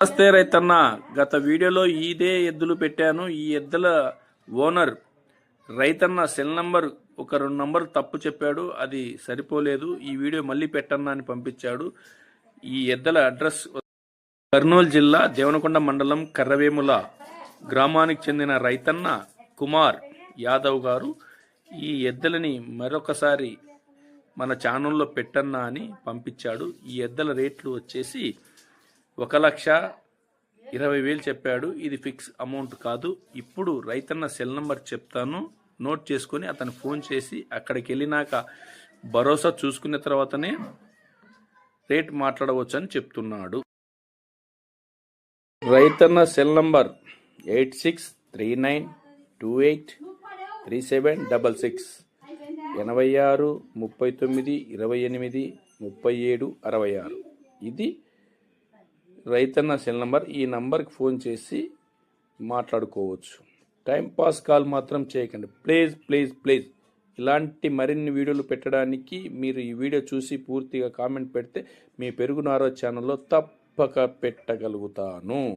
నమస్తే రైతన్న. గత వీడియోలో ఇదే ఎద్దులు పెట్టాను. ఈ ఎద్దుల ఓనర్ రైతన్న సెల్ నంబర్ ఒక రెండు నంబర్లు తప్పు చెప్పాడు. అది సరిపోలేదు. ఈ వీడియో మళ్ళీ పెట్టన్నా అని పంపించాడు. ఈ ఎద్దల అడ్రస్ కర్నూలు జిల్లా దేవనకొండ మండలం కర్రవేముల గ్రామానికి చెందిన రైతన్న కుమార్ యాదవ్ గారు ఈ ఎద్దలని మరొకసారి మన ఛానల్లో పెట్టన్నా అని పంపించాడు. ఈ ఎద్దల రేట్లు వచ్చేసి ఒక లక్ష ఇరవై వేలు చెప్పాడు. ఇది ఫిక్స్ అమౌంట్ కాదు. ఇప్పుడు రైతన్న సెల్ నంబర్ చెప్తాను. నోట్ చేసుకొని అతను ఫోన్ చేసి అక్కడికి వెళ్ళినాక భరోసా చూసుకున్న తర్వాతనే రేట్ మాట్లాడవచ్చు అని చెప్తున్నాడు. రైతన్న cell number eight six three nine two eight three seven double six ఎనభై ఆరు ముప్పై తొమ్మిది ఇరవై ఎనిమిది ముప్పై ఏడు అరవై ఆరు. ఇది రైతన్న సెల్ నంబర్ ఈ నంబర్కి ఫోన్ చేసి మాట్లాడుకోవచ్చు. టైం పాస్ కాల్ మాత్రం చేయకండి. Please please please. ఇలాంటి మరిన్ని వీడియోలు పెట్టడానికి మీరు ఈ వీడియో చూసి పూర్తిగా కామెంట్ పెడితే మీ పెరుగునారో ఛానల్లో తప్పక పెట్టగలుగుతాను.